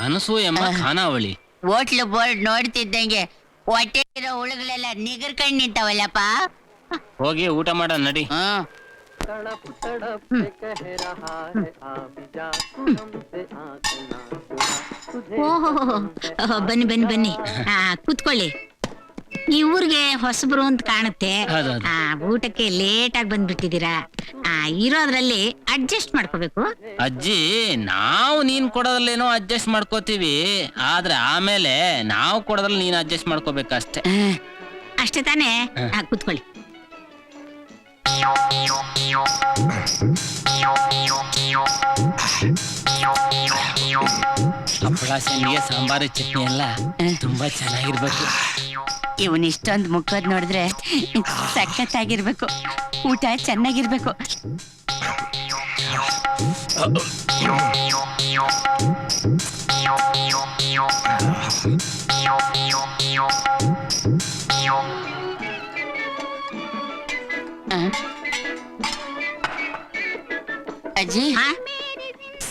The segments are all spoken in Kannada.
ಅನಸೂಯಮ್ಮ ಖಾನಾವಳಿ ಹೋಟ್ಲು ಬೋರ್ಡ್ ನೋಡ್ತಿದ್ದಂಗೆ ಹೊಟ್ಟೆ ಇರೋ ಹುಳುಗಳೆಲ್ಲ ನಿಗರ್ಕೊಂಡ್ ನಿಂತಾವಲ್ಲಪ್ಪ ಹೋಗಿ ಊಟ ಮಾಡ ನಡಿ ಹ್ಮ್ तड़प तड़प के कह रहा है आ भी जा तू हमसे आंख ना चुरा तुझे ಓಹೋ ಬನ್ನಿ ಬನ್ನಿ ಬನ್ನಿ ಆ ಕೂತ್ಕೊಳ್ಳಿ ಈ ಊರಿಗೆ ಹೊಸಬ್ರು ಅಂತ ಕಾಣುತ್ತೆ. ಹೌದೌದು. ಆ ಊಟಕ್ಕೆ ಲೇಟ್ ಆಗಿ ಬಂದ್ಬಿಟ್ಟಿದ್ದೀರಾ? ಆ ಇರೋದ್ರಲ್ಲಿ ಅಡ್ಜಸ್ಟ್ ಮಾಡ್ಕೋಬೇಕು. ಅಜ್ಜಿ ನಾವು ನೀನ್ ಕೊಡೋದ್ರಲ್ಲೇನೋ ಅಡ್ಜಸ್ಟ್ ಮಾಡ್ಕೋತೀವಿ. ಆದ್ರೆ ಆಮೇಲೆ ನಾವು ಕೊಡೋದ್ರಲ್ಲಿ ನೀನ್ ಅಡ್ಜಸ್ಟ್ ಮಾಡ್ಕೋಬೇಕಷ್ಟೇ. ಆ, ಅಷ್ಟೇ ತಾನೇ? ಆ, ಕೂತ್ಕೊಳ್ಳಿ. ಹಪ್ಪಳ ಸಾಂಬಾರು ಚಟ್ನಿ ಎಲ್ಲ ತುಂಬಾ ಚೆನ್ನಾಗಿರ್ಬೇಕು. ಇವನ್ ಇಷ್ಟೊಂದು ಮುಖದ್ ನೋಡಿದ್ರೆ ಸಖತ್ತಾಗಿರ್ಬೇಕು. ಊಟ ಚೆನ್ನಾಗಿರ್ಬೇಕು? ಅಜ್ಜಿ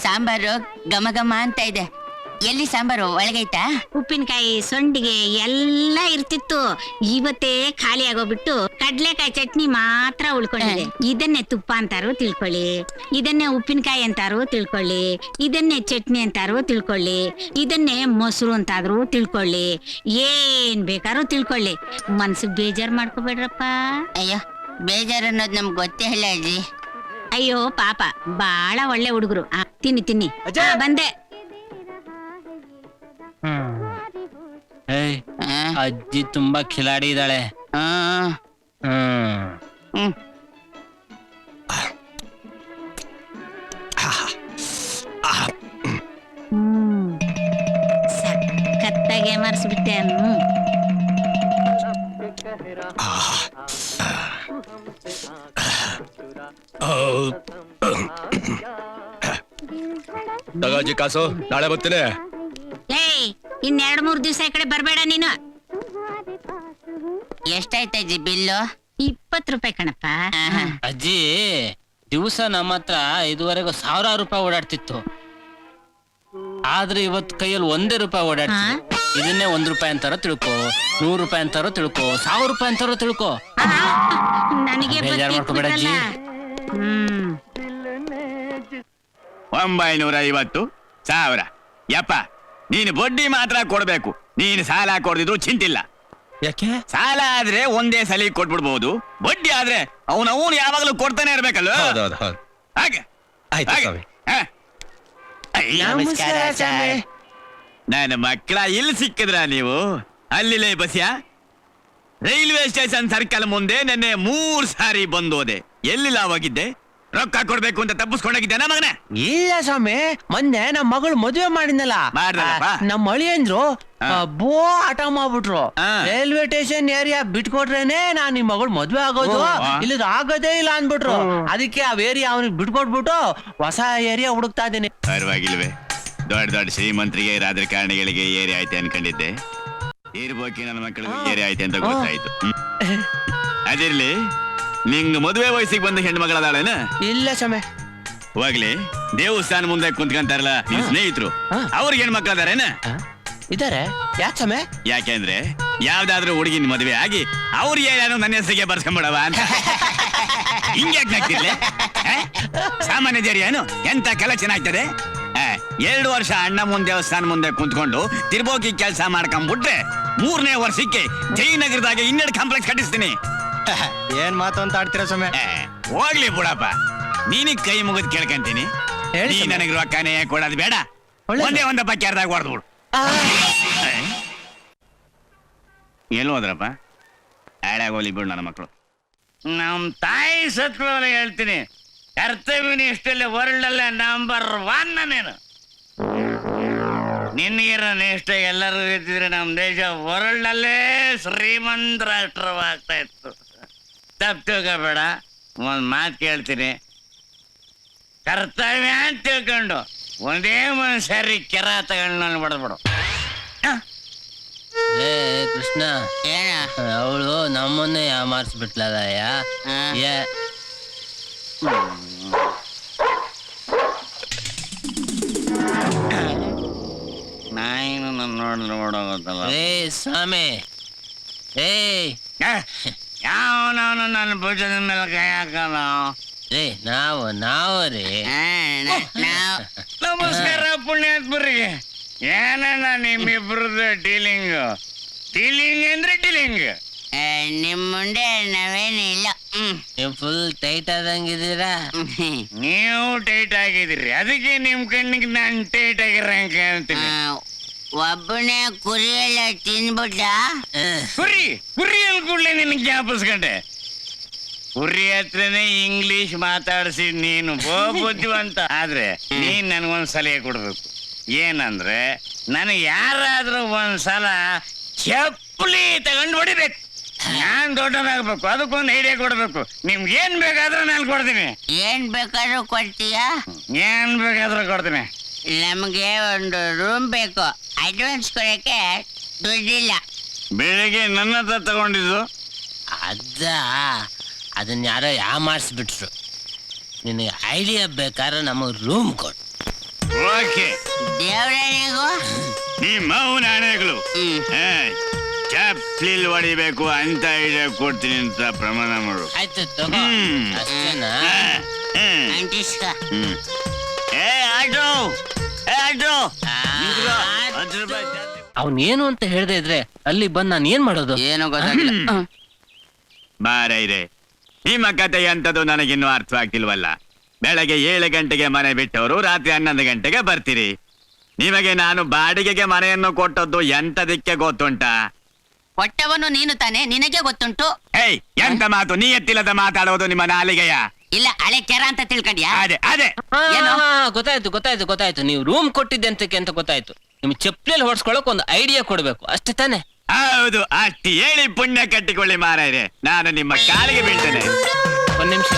ಸಾಂಬಾರು ಘಮ ಘಮ ಅಂತ ಇದೆ. ಎಲ್ಲಿ ಸಾಂಬಾರು? ಒಳಗೈತಾ? ಉಪ್ಪಿನಕಾಯಿ ಸೊಂಡಿಗೆ ಎಲ್ಲ ಇರ್ತಿತ್ತು. ಇವತ್ತೇ ಖಾಲಿ ಆಗೋಗ್ಬಿಟ್ಟು ಕಡ್ಲೆಕಾಯಿ ಚಟ್ನಿ ಮಾತ್ರ ಉಳ್ಕೊಂಡಿದೆ. ಇದನ್ನೇ ತುಪ್ಪ ಅಂತಾರು ತಿಳ್ಕೊಳ್ಳಿ. ಇದನ್ನೇ ಉಪ್ಪಿನಕಾಯಿ ಅಂತಾರು ತಿಳ್ಕೊಳ್ಳಿ. ಇದನ್ನೇ ಚಟ್ನಿ ಅಂತಾರು ತಿಳ್ಕೊಳ್ಳಿ. ಇದನ್ನೇ ಮೊಸರು ಅಂತಾದ್ರು ತಿಳ್ಕೊಳ್ಳಿ. ಏನ್ ಬೇಕಾದ್ರೂ ತಿಳ್ಕೊಳ್ಳಿ. ಮನ್ಸಿಗೆ ಬೇಜಾರ್ ಮಾಡ್ಕೋಬೇಡ್ರಪ್ಪ. ಅಯ್ಯೋ ಬೇಜಾರು ಅನ್ನೋದು ನಮ್ಗೆ ಗೊತ್ತೇ ಇಲ್ಲ ಅಜ್ಜಿ. ಅಯ್ಯೋ ಪಾಪ. ಬಾಳ ಒಳ್ಳೆ ಹುಡುಗರು. ತಿನ್ನಿ ತಿನ್ನಿ. ಆ, ಬಂದೆ. ಅಜ್ಜಿ ತುಂಬಾ ಖಿಲಾಡಿ ಇದ್ದಾಳೆ. ಹ್ಮ್. ಕಾಸು ನಾಳೆ ಬರ್ತೀನಿ. ಏಯ್ ಮೂರು ಮೂರ್ ದಿವ್ಸ ಈ ಕಡೆ ಬರಬೇಡ ನೀನು. ಎಷ್ಟಾಯ್ತು ಅಜ್ಜಿ ಬಿಲ್ಲು? ಇಪ್ಪತ್ ರೂಪಾಯಿ ಕಣಪ್ಪ. ಅಜ್ಜಿ ದಿವಸ ನಮ್ಮ ಹತ್ರ ಇದುವರೆಗೂ ಸಾವಿರಾರು ರೂಪಾಯಿ ಓಡಾಡ್ತಿತ್ತು. ಆದ್ರೆ ಇವತ್ತು ಕೈಯಲ್ಲಿ ಒಂದೇ ರೂಪಾಯಿ ಓಡಾಡ್ತಿ ಇದನ್ನೇ ಒಂದ್ ರೂಪಾಯಿ ಅಂತಾರೋ ತಿಳ್ಕೊ ನೂರ್ ರೂಪಾಯಿ ಅಂತಾರೋ ತಿಳ್ಕೊ ಸಾವಿರ ರೂಪಾಯಿ ಅಂತಾರೋ ತಿಳ್ಕೊ. ಆ, ನನಗೆ ಬೇಜಾರ್ ಮಾಡ್ಕೊಬೇಡ ಅಜ್ಜಿ. ಹ್ಮ್. ಒಂಬೈನೂರ ಐವತ್ತು ಸಾವಿರ. ಯಪ್ಪ ನೀನು ಬಡ್ಡಿ ಮಾತ್ರ ಕೊಡಬೇಕು. ನೀನು ಸಾಲ ಕೊಡದಿದ್ರು ಚಿಂತಿಲ್ಲ. ಯಾಕೆ? ಸಾಲ ಆದ್ರೆ ಒಂದೇ ಸಲ ಕೊಟ್ಬಿಡ್ಬಹುದು ಬಡ್ಡಿ ಆದ್ರೆ ಅವನವನು ಯಾವಾಗಲೂ ಕೊಡ್ತಾನೆ ಇರ್ಬೇಕಲ್ಲ ಹೌದು ಹಾಗೆ. ಆಯ್ತು ಹಾಗೆ. ಸ್ವಾಮಿ. ಹ? ಅಯ್ಯ, ನಮಸ್ಕಾರ, ಸ್ವಾಮಿ. ನನ್ನ ಮಕ್ಕಳ ಇಲ್ಲಿ ಸಿಕ್ಕಿದ್ರ ನೀವು? ಅಲ್ಲಿಲೇ ಬಸ್ಯಾ? ರೈಲ್ವೆ ಸ್ಟೇಷನ್ ಸರ್ಕಲ್ ಮುಂದೆ ನೆನ್ನೆ ಮೂರ್ ಸಾರಿ ಬಂದೋದೆ. ಎಲ್ಲಿ ಹೋಗಿದ್ದೆ ರೊಕ್ಕ ಕೊಡ್ಬೇಕು ಅಂತ ತಪ್ಪಿಸ್ಕೊಂಡೋಗಿದ್ದೆ ಮಗನೇ? ಇಲ್ಲ ಸ್ವಾಮಿ ಮೊನ್ನೆ ನಮ್ ಮಗಳು ಮದುವೆ ಮಾಡಿದ್ನಲ್ಲ. ಮಾಡ್ದಲ್ಲಪ್ಪ? ಆ, ನಮ್ ಅಳಿಯಂದ್ರು. ಆ, ಬೋ ಆಟ ಮಾಡ್ಬಿಟ್ರು. ರೈಲ್ವೆ ಸ್ಟೇಷನ್ ಏರಿಯಾ ಬಿಟ್ಕೊಟ್ರೇನೆ ನಾನ್ ನಿಮ್ ಮಗಳು ಮದ್ವೆ ಆಗೋದು. ಓ. ಇಲ್ಲಿ ಆಗೋದೇ ಇಲ್ಲ ಅನ್ಬಿಟ್ರು ಅದಕ್ಕೆ ಆ ಏರಿಯಾ ಅವ್ನಿಗೆ ಬಿಟ್ಕೊಟ್ಬಿಟ್ಟು ಹೊಸ ಏರಿಯಾ ಹುಡುಕ್ತಾ ಇದೀನಿ ಪರವಾಗಿಲ್ವೇ. ದೊಡ್ಡ ದೊಡ್ಡ ಶ್ರೀಮಂತರಿಗೆ ರಾಜಕಾರಣಿಗಳಿಗೆ ಏರಿ ಆಯ್ತು ಅನ್ಕೊಂಡಿದ್ದೆ. ಇರ್ಬೋಕಿ ನನ್ನ ಮಕ್ಕಳಿಗೆ ಏರಿ ಆಯ್ತು ಅಂತ ಗೊತ್ತಾಯ್ತು. ಹ್ಮ್. ಅದಿರ್ಲಿ ನಿಂಗ್ ಮದುವೆ ವಯಸ್ಸಿಗೆ ಬಂದ ಹೆಣ್ಮಗಳದಾಳೇನ ಇಲ್ಲ ಸ್ವಾಮಿ. ಹೋಗ್ಲಿ. ದೇವಸ್ಥಾನ ಮುಂದೆ ಕುಂತ್ಕಂತಾರಲ್ಲ ನಿನ್ ಸ್ನೇಹಿತರು. ಅವ್ರಿಗೆ ಆ, ಇದಾರೆ? ಯಾಕೆ ಸ್ವಾಮಿ? ಯಾಕೆಂದ್ರೆ ಯಾವ್ದಾದ್ರೂ ಹುಡುಗಿನ ಮದುವೆ ಆಗಿ ಅವ್ರು ಏನಾನು ನನ್ನ ಹೆಸರಿಗೆ ಬರ್ಸ್ಕೊಂಬಿಡವ ಅಂತ. ಹಿಂಗ್ಯಾಕ್ ಆಗ್ತಿರ್ಲಿ ಸಾಮಾನ್ಯ ಜರಿ ಏನು? ಎಂತ ಕೆಲ ಚೆನ್ನಾಗ್ತದೆ ಎರಡು ವರ್ಷ ಅಣ್ಣ ಮುಂದೆ ದೇವಸ್ಥಾನ ಮುಂದೆ ಕುಂತ್ಕೊಂಡು ತಿರ್ಬೋಕಿ ಕೆಲಸ ಮಾಡ್ಕೊಂಡ್ಬಿಟ್ರೆ ಮೂರನೇ ವರ್ಷಕ್ಕೆ ಜಯನಗರದಾಗ ಇನ್ನೆರಡು ಕಾಂಪ್ಲೆಕ್ಸ್ ಕಟ್ಟಿಸ್ತೀನಿ. ಏನ್ ಮಾತು ಅಂತ ಆಡ್ತೀರಾ ಸೊಮ್ಮೆ ಹೋಗ್ಲಿ ಬಿಡಪ್ಪ. ನೀನಿಗ್ ಕೈ ಮುಗಿದ್ ಕೇಳ್ಕಂತೀನಿ. ಹೇಳಿ ನೀ ಸ್ವಾಮಿ. ನನಗೆ ರೊಕ್ಕನೇ ಕೊಡೋದು ಬೇಡ. ಒಳ್ಳೇದು. ಒಂದೇ ಒಂದ ಬಕ್ಯಾರ್ದಾಗ ಹೊಡೆದ್ಬಿಡು ಬಿಡು. ಎಲ್ಲಿ ಹೋದ್ರಪ್ಪ? ಹಾಳಾಗೋಲಿ ಬಿಡು ನನ್ನ ಮಕ್ಕಳು. ನಮ್ ತಾಯಿ ಸತ್ವನ ಹೇಳ್ತೀನಿ. ಕರ್ತವ್ಯನ ಇಷ್ಟಲ್ಲಿ ವರ್ಲ್ಡ್ ಅಲ್ಲೇ ನಂಬರ್ ಒನ್ ನೀನು. ನಿನ್ಗಿರೋ ಇಷ್ಟ ಎಲ್ಲರೂ ಇದ್ದಿದ್ರೆ ನಮ್ಮ ದೇಶ ವರ್ಲ್ಡ್ ಅಲ್ಲೇ ಶ್ರೀಮಂತ ರಾಷ್ಟ್ರವಾಗ್ತಾ ಇತ್ತು. ತಪ್ಪು ತಿಳ್ಕೊಬೇಡ. ಒಂದು ಮಾತು ಕೇಳ್ತೀನಿ. ಕರ್ತವ್ಯ ಅಂತ ತಿಳ್ಕೊಂಡು ಒಂದೇ ಮನುಷ್ಯರಿ ಕೆರ ತಗೊಂಡು ನಾನು ಬಡದ್ಬಿಡು. ಏ ಕೃಷ್ಣ. ಏನ? ಅವಳು ನಮ್ಮನ್ನೇ ಯಾಮಾರ್ಸ್ಬಿಟ್ಲದಯ್ಯ ಆ. ಏ. ನೋಡೋ ಓಡೋಗುತ್ತಲ್ಲ ಏ ಸ್ವಾಮಿ. ಏ ಯಾವನವನು ನನ್ನ ಭುಜದ ಮೇಲೆ ಕೈ ಹಾಕಲ್ಲ ರೇ ನಾವು ನಾವು ರೀ. ನಾವು. ನಮಸ್ಕಾರ ಪುಣ್ಯಾತ್ಮರಿಗೆ ಏನಣ್ಣ ನಿಮ್ಮಿಬ್ರದ್ದು ಡೀಲಿಂಗ್? ಡೀಲಿಂಗ್ ಅಂದ್ರೆ ಡೀಲಿಂಗ್. ನಿಮ್ ಮುಂದೆ ನಾವೇನಿಲ್ಲ ನೀವು ಫುಲ್ ಟೈಟ್ ಆದಂಗಿದ್ದೀರಾ ನೀವು ಟೈಟ್ ಆಗಿದ್ದೀರಿ. ಅದಕ್ಕೆ ನಿಮ್ ಕಣ್ಣಿಗೆ ನಾನು ಟೈಟ್ ಆಗಿರಂಗ ಅಂತೀನಿ ಒಬ್ಬನೇ ಕುರಿ ಎಲ್ಲ ತಿನ್ಬಿಟ್ಟ. ಕುರಿ ಕುರಿ ಅಲ್ಲಿ ಕೂಡಲೇ ನಿನ್ ಜ್ಞಾಪಿಸ್ಕೊಂಡೆ. ಕುರಿ ಹತ್ರನೇ ಇಂಗ್ಲಿಷ್ ಮಾತಾಡ್ಸಿ ನೀನು ಬೋ ಬುದ್ಧಿವಂತ ಆದ್ರೆ ನೀನ್ ನನ್ಗೊಂದ್ ಸಲಹೆ ಕೊಡ್ಬೇಕು. ಏನಂದ್ರೆ ನನಗೆ ಯಾರಾದ್ರೂ ಒಂದ್ಸಲ ಚಪ್ಪಲಿ ತಗೊಂಡು ಹೊಡಿಬೇಕು. ನಾನ್ ದೊಡ್ಡದಾಗ್ಬೇಕು ಅದಕ್ಕೊಂದು ಐಡಿಯಾ ಕೊಡ್ಬೇಕು. ನಿಮ್ಗೆ ಏನ್ ಬೇಕಾದ್ರೂ ನಾನು ಕೊಡ್ತೀನಿ. ಏನ್ ಬೇಕಾದ್ರೂ ಕೊಡ್ತೀಯಾ? ಏನ್ ಬೇಕಾದ್ರೂ ಕೊಡ್ತೀನಿ. ನಮಗೆ ಒಂದು ರೂಮ್ ಬೇಕು. ಅಡ್ವಾನ್ಸ್ ಕೊಡಕ್ಕೆ ದುಡ್ಡಿಲ್ಲ. ಬೆಳಿಗ್ಗೆ ನನ್ನ ಹತ್ರ ತಗೊಂಡಿದ್ದು? ಅದ ಅದನ್ನ ಯಾರೋ ಯಾ ಮಾಡಿಸ್ಬಿಟ್ರು. ನಿನಗೆ ಐಡಿಯಾ ಬೇಕಾದ್ರೆ ನಮಗೆ ರೂಮ್ ಕೊಡು. ಓಕೆ. ದೇವ್ರನಿಗೂ ನಿಮ್ಮ ಮೌನ ಹಣೆಗಳು ಹ್ಮ್ ಚಪ್ಲಿಲ್ ಹೊಡಿಬೇಕು ಅಂತ ಐಡಿಯಾ ಕೊಡ್ತೀನಿ ಅಂತ ಪ್ರಮಾಣ ಮಾಡು. ಆಯ್ತು ತಗೋ. ಹ್ಮ್. ಅಷ್ಟೇನಾ? ಹಾ, ಹ್ಮ್, ಅಂಟಿಸ್ಕ ಹ್ಮ್. ಅವನೇನು ಅಂತ ಹೇಳ್ದೆ ಇದ್ರೆ ಅಲ್ಲಿ ಬಂದ್ ನಾನು ಏನ್ ಮಾಡೋದು? ಏನು ಗೊತ್ತಾಗಿಲ್ಲ ಹ್ಮ್. ಬಾರ ಇದೆ ನಿಮ್ಮ ಕತೆ ಅಂತದ್ದು ನನಗಿನ್ನೂ ಅರ್ಥವಾಗ್ತಿಲ್ವಲ್ಲ. ಬೆಳಗ್ಗೆ ಏಳು ಗಂಟೆಗೆ ಮನೆ ಬಿಟ್ಟವರು ರಾತ್ರಿ ಹನ್ನೊಂದು ಗಂಟೆಗೆ ಬರ್ತೀರಿ. ನಿಮಗೆ ನಾನು ಬಾಡಿಗೆಗೆ ಮನೆಯನ್ನು ಕೊಟ್ಟದ್ದು ಎಂತದಕ್ಕೆ ಗೊತ್ತುಂಟ? ಕೊಟ್ಟವನು ನೀನು ತಾನೆ ನಿನಗೆ ಗೊತ್ತುಂಟು. ಏಯ್ ಎಂತ ಮಾತು? ನೀ ಎತ್ತಿಲ್ಲದ ಮಾತಾಡೋದು ನಿಮ್ಮ ನಾಲಿಗೆಯ? ಇಲ್ಲ ಹಳೆ ಕೆರ ಅಂತ ತಿಳ್ಕೊಂಡ್ಯಾ? ಅದೇ ಅದೇ. ಏನು? ಗೊತ್ತಾಯ್ತು ಗೊತ್ತಾಯ್ತು ಗೊತ್ತಾಯ್ತು. ನೀವು ರೂಮ್ ಕೊಟ್ಟಿದ್ದೆ ಅಂತಕ್ಕೆ ಅಂತ ಗೊತ್ತಾಯ್ತು. ನಿಮ್ ಚಪ್ಪಲಿಯಲ್ಲಿ ಹೊಡ್ಸ್ಕೊಳಕ್ ಒಂದು ಐಡಿಯಾ ಕೊಡ್ಬೇಕು. ಅಷ್ಟೇ ತಾನೆ? ಹೌದು ಅಷ್ಟು ಹೇಳಿ ಪುಣ್ಯ ಕಟ್ಟಿಕೊಳ್ಳಿ ಮಾರಾಯ್ರೆ. ನಾನು ನಿಮ್ಮ ಕಾಲಿಗೆ ಬೀಳ್ತೇನೆ. ಒಂದ್ ನಿಮಿಷ.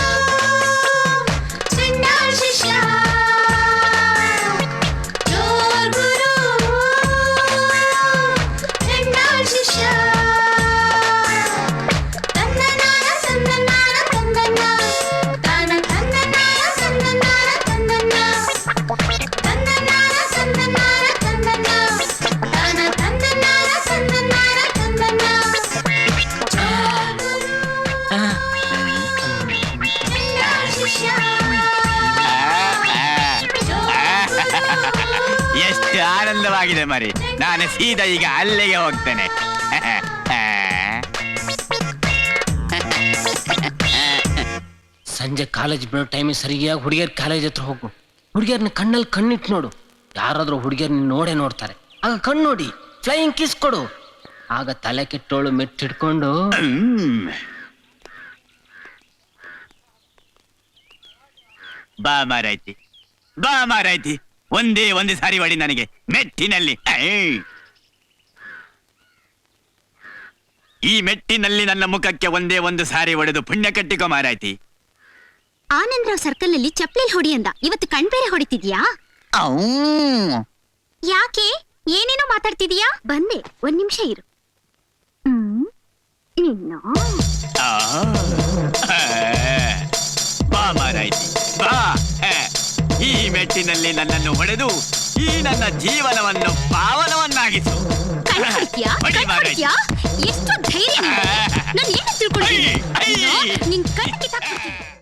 ಆನಂದವಾಗಿದೆ ಮರಿ. ನಾನು ಸೀದಾ ಈಗ ಅಲ್ಲಿಗೆ ಹೋಗ್ತೇನೆ. ಸಂಜೆ ಕಾಲೇಜ್ ಬಿಡೋ ಟೈಮಿಗೆ ಸರಿಯಾಗಿ ಹುಡುಗಿಯರ್ ಕಾಲೇಜ್ ಹತ್ರ ಹೋಗು. ಹುಡುಗಿಯರ್ನ ಕಣ್ಣಲ್ಲಿ ಕಣ್ಣಿಟ್ಟು ನೋಡು. ಯಾರಾದ್ರೂ ಹುಡುಗಿಯರ್ ನೋಡೇ ನೋಡ್ತಾರೆ. ಆಗ ಕಣ್ಣು ನೋಡಿ ಫ್ಲೈಯಿಂಗ್ ಕಿಸ್ ಕೊಡು. ಆಗ ತಲೆ ಕೆಟ್ಟೋಳು ಮೆಟ್ಟಿಡ್ಕೊಂಡು. ಬಾ ಮಾರಾಯ್ತಿ. ಬಾ ಮಾರಾಯ್ತಿ. ಒಂದೇ ಒಂದು ಸಾರಿ ಮಾಡಿ ನನಗೆ. ಮೆಟ್ಟಿನಲ್ಲಿ. ಈ ಮೆಟ್ಟಿನಲ್ಲಿ ನನ್ನ ಮುಖಕ್ಕೆ ಒಂದೇ ಒಂದು ಸಾರಿ ಹೊಡೆದು ಪುಣ್ಯ ಕಟ್ಟಿಕೋ ಮಾರಾಯ್ತಿ. ಆನಂದ್ರಾವ್ ಸರ್ಕಲ್ ಅಲ್ಲಿ ಚಪ್ಪಲಿ ಹೊಡಿ ಅಂದ. ಇವತ್ತು ಕಣ್ಬೇರೆ ಹೊಡಿತಿದ್ಯಾ? ಯಾಕೆ? ಏನೇನೋ ಮಾತಾಡ್ತಿದೀಯಾ? ಬಂದೆ. ಒಂದ್ ನಿಮಿಷ ಇರು. ನಿನ್ನ ಈ ಮೆಟ್ಟಿನಲ್ಲಿ ನನ್ನನ್ನು ಹೊಡೆದು ಈ ನನ್ನ ಜೀವನವನ್ನು ಪಾವನವನ್ನಾಗಿಸು. ಎಷ್ಟು ಧೈರ್ಯ ನಾನು ಏನು ತಿಳ್ಕೊಂಡಿದ್ದೀನಿ. ನಿನ್ ಕಿತ್ತಾಕ್ಬಿಡ್ತೀನಿ